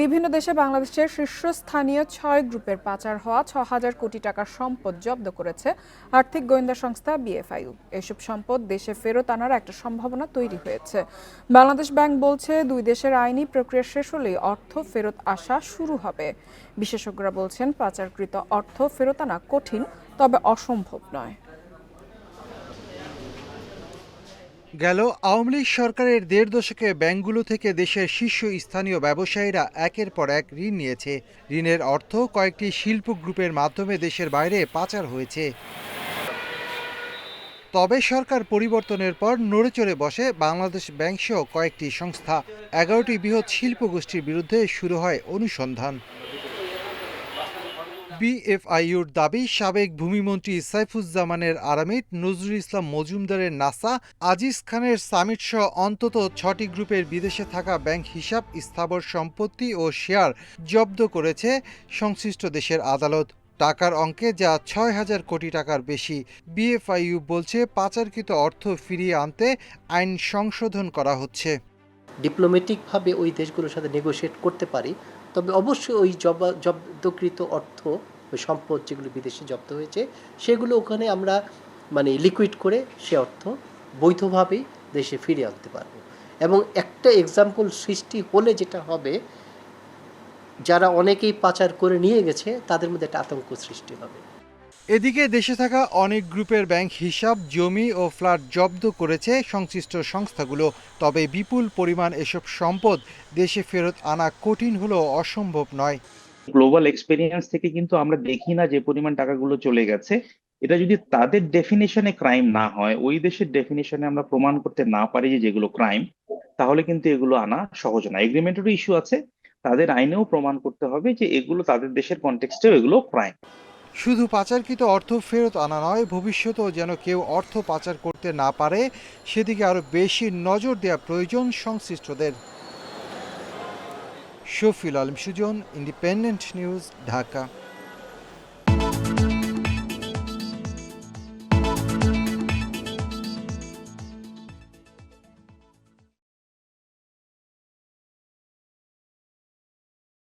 বিভিন্ন দেশে বাংলাদেশের শীর্ষস্থানীয় ছয় গ্রুপের পাচার হওয়া ছ হাজার কোটি টাকার সম্পদ জব্দ করেছে আর্থিক গোয়েন্দা সংস্থা বিএফআইউ এসব সম্পদ দেশে ফেরত আনার একটা সম্ভাবনা তৈরি হয়েছে। বাংলাদেশ ব্যাংক বলছে, দুই দেশের আইনি প্রক্রিয়া শেষ হলেই অর্থ ফেরত আসা শুরু হবে। বিশেষজ্ঞরা বলছেন, পাচারকৃত অর্থ ফেরত আনা কঠিন, তবে অসম্ভব নয়। গেল, আওয়ামী লীগ সরকারের দেড় দশকে ব্যাংকগুলো থেকে দেশের শীর্ষ স্থানীয় ব্যবসায়ীরা একের পর এক ঋণ নিয়েছে। ঋণের অর্থ কয়েকটি শিল্প গ্রুপের মাধ্যমে দেশের বাইরে পাচার হয়েছে। তবে সরকার পরিবর্তনের পর নড়েচড়ে বসে বাংলাদেশ ব্যাংক সহ কয়েকটি সংস্থা। এগারোটি বৃহৎ শিল্প গোষ্ঠীর বিরুদ্ধে শুরু হয় অনুসন্ধান। বিএফআইউর দাবি সাবেক ভূমিমন্ত্রী সাইফুজ্জামানের আরামিট নজরুল ইসলাম মজুমদারের নাসা আজিজ খানের সামিট সহ অন্তত ছটি গ্রুপের বিদেশে থাকা ব্যাংক হিসাব স্থাবর সম্পত্তি ও শেয়ার জব্দ করেছে সংশ্লিষ্ট দেশের আদালত। টাকার অঙ্কে যা ছয় হাজার কোটি টাকার বেশি। বিএফআইইউ বলছে পাচারকৃত অর্থ ফিরিয়ে আনতে আইন সংশোধন করা হচ্ছে। ডিপ্লোম্যাটিকভাবে ওই দেশগুলোর সাথে নেগোশিয়েট করতে পারি তবে অবশ্যই ওই জবা, জব্দকৃত অর্থ, ওই সম্পদ যেগুলো বিদেশে জব্দ হয়েছে, সেগুলো ওখানে আমরা মানে লিকুইড করে সে অর্থ বৈধভাবেই দেশে ফিরে আনতে পারব। এবং একটা এক্সাম্পল সৃষ্টি হলে যেটা হবে, যারা অনেকেই পাচার করে নিয়ে গেছে, তাদের মধ্যে একটা আতঙ্ক সৃষ্টি হবে। এদিকে দেশে থাকা অনেক গ্রুপের ব্যাংক হিসাব, জমি ও ফ্ল্যাট জব্দ করেছে সংশ্লিষ্ট সংস্থাগুলো। তবে বিপুল পরিমাণ এসব সম্পদ দেশে ফেরত আনা কঠিন হলেও অসম্ভব নয়। গ্লোবাল এক্সপেরিয়েন্স থেকে কিন্তু আমরা দেখি না যে পরিমাণ টাকাগুলো চলে গেছে। এটা যদি তাদের ডেফিনেশনে ক্রাইম না হয়, ওই দেশের ডেফিনেশনে আমরা প্রমাণ করতে না পারি যে যেগুলো ক্রাইম তাহলে কিন্তু এগুলো আনা সহজ না এগ্রিমেন্টেরও ইস্যু আছে। তাদের আইনেও প্রমাণ করতে হবে যে এগুলো তাদের দেশের কনটেক্সটেও এগুলো ক্রাইম শুধু পাচারকৃত অর্থ ফেরত আনা নয়, ভবিষ্যতেও যেন কেউ অর্থ পাচার করতে না পারে, সেদিকে আরও বেশি নজর দেওয়া প্রয়োজন সংশ্লিষ্টদের। Shafil Alam Sujan independent news Dhaka.